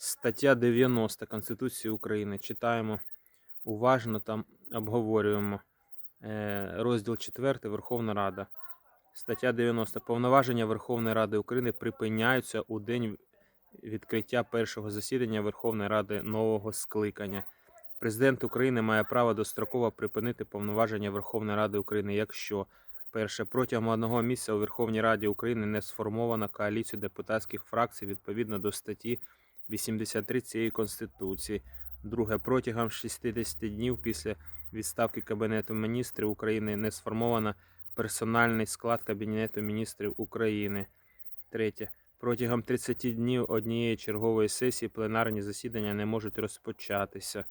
Стаття 90 Конституції України. Читаємо уважно, там обговорюємо. Е, Розділ 4 Верховна Рада. Стаття 90. Повноваження Верховної Ради України припиняються у день відкриття першого засідання Верховної Ради нового скликання. Президент України має право достроково припинити повноваження Верховної Ради України, якщо перше протягом одного місяця у Верховній Раді України не сформована коаліція депутатських фракцій відповідно до статті 83 цієї Конституції. Друге, протягом 60 днів після відставки Кабінету міністрів України не сформовано персональний склад Кабінету міністрів України. Третє. Протягом 30 днів однієї чергової сесії пленарні засідання не можуть розпочатися.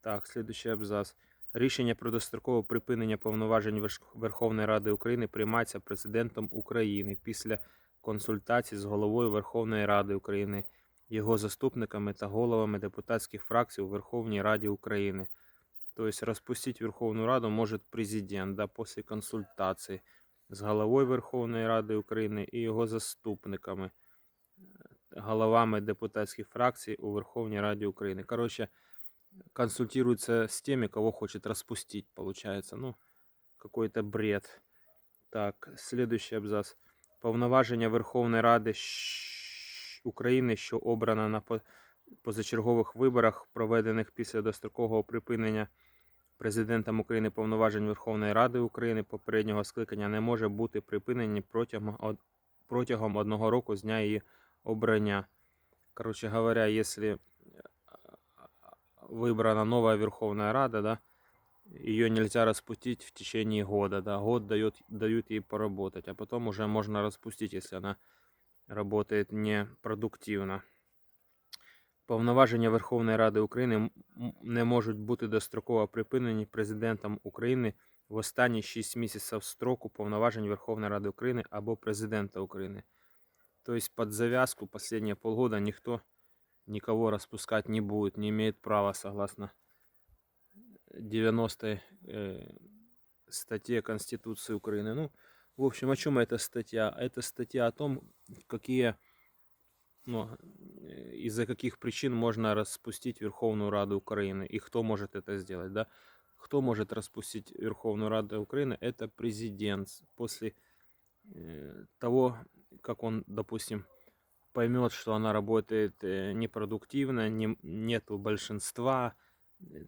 Так, слідуючий абзац. Рішення про дострокове припинення повноважень Верховної Ради України приймається президентом України після консультацій з головою Верховної Ради України, його заступниками та головами депутатських фракцій у Верховній Раді України. Тобто розпустить Верховну Раду може президент да, після консультації з головою Верховної Ради України і його заступниками, е, головами депутатських фракцій у Верховній Раді України. Короче, консультируется с теми, кого хочет распустить, получается. Ну, какой-то бред. Так, следующий абзац. Повноваження Верховної Ради України, що обрана на позачергових виборах, проведених після дострокового припинення президентом України повноважень Верховної Ради України попереднього скликання, не може бути припинені протягом, протягом одного року з дня її обрання. Короче говоря, если выбрана новая Верховная Рада, да, ее нельзя распустить в течение года, да, год дает, дают ей поработать, а потом уже можно распустить, если она работает непродуктивно. Повноваження Верховної Ради України не можуть бути достроково припинені президентом України в останні 6 місяців строку повноважень Верховної Ради України або президента України. То есть под завязку последние полгода никто никого распускать не будет, не имеет права согласно 90 э, статье Конституции Украины. Ну, в общем, о чем эта статья? Это статья о том, какие, ну, э, из-за каких причин можно распустить Верховную Раду Украины и кто может это сделать, да? Кто может распустить Верховную Раду Украины? Это президент. После э, того, как он, допустим, поймет, что она работает э, непродуктивно, не, нету большинства,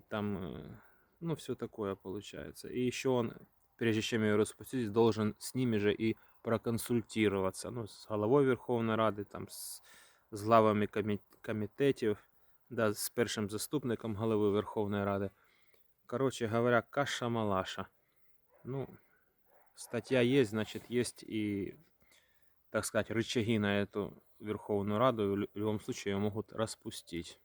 там, ну, все такое получается. И еще он, прежде чем ее распустить, должен с ними же и проконсультироваться, ну, с головой Верховної Ради, там, с, з главами комі- комітетів, да, з першим заступником голови Верховної Ради. Короче говоря, каша-малаша. Ну, статья есть, значит, есть и, так сказать, рычаги на эту Верховную Раду. в любом случае ее могут распустить.